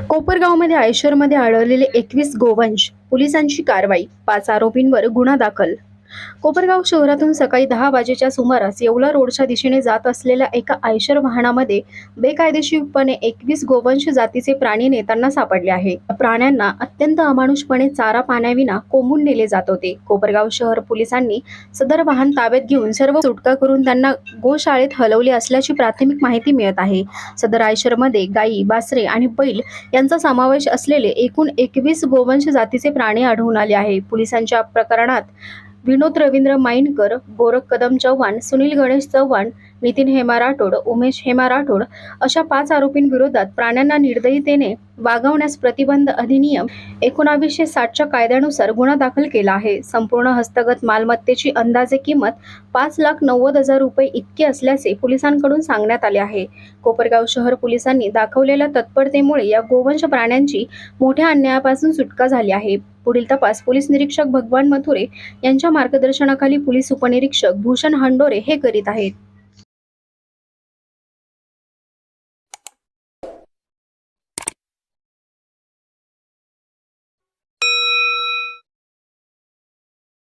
कोपरगावमध्ये आयशरमध्ये आढळलेले एकवीस गोवंश पोलिसांची कारवाई पाच आरोपींवर गुन्हा दाखल कोपरगाव शहरातून सकाळी दहा वाजेच्या सुमारास येवला रोडच्या दिशेने जात असलेल्या एका आयशर वाहनामध्ये बेकायदेशीरपणे एकवीस गोवंश जातीचे प्राणी नेताना सापडले आहे. प्राण्यांना अत्यंत अमानुषपणे चारा पाण्याविना कोंबून नेले जात होते. कोपरगाव शहर पोलिसांनी सदर वाहन ताब्यात घेऊन सर्व सुटका करून त्यांना गोशाळेत हलवले असल्याची प्राथमिक माहिती मिळत आहे. सदर आयशरमध्ये गायी बासरे आणि बैल यांचा समावेश असलेले एकूण एकवीस गोवंश जातीचे प्राणी आढळून आले आहे. पोलिसांच्या प्रकरणात विनोद रवींद्र माइनकर गोरख कदम चव्हाण सुनील गणेश चव्हाण नितीन हेमा राठोड उमेश हेमा राठोड अशा पाच आरोपींविरोधात प्राण्यांना निर्दयीतेने वागवण्यास प्रतिबंध अधिनियम एकोणावीसशे साठच्या कायद्यानुसार गुन्हा दाखल केला आहे. संपूर्ण हस्तगत मालमत्तेची अंदाजे किंमत पाच लाख नव्वद हजार रुपये इतकी असल्याचे पोलिसांकडून सांगण्यात आले आहे. कोपरगाव शहर पोलिसांनी दाखवलेल्या तत्परतेमुळे या गोवंश प्राण्यांची मोठ्या अन्यायापासून सुटका झाली आहे. पुढील तपास पोलीस निरीक्षक भगवान मथुरे यांच्या मार्गदर्शनाखाली पोलीस उपनिरीक्षक भूषण हंडोरे हे करीत आहेत.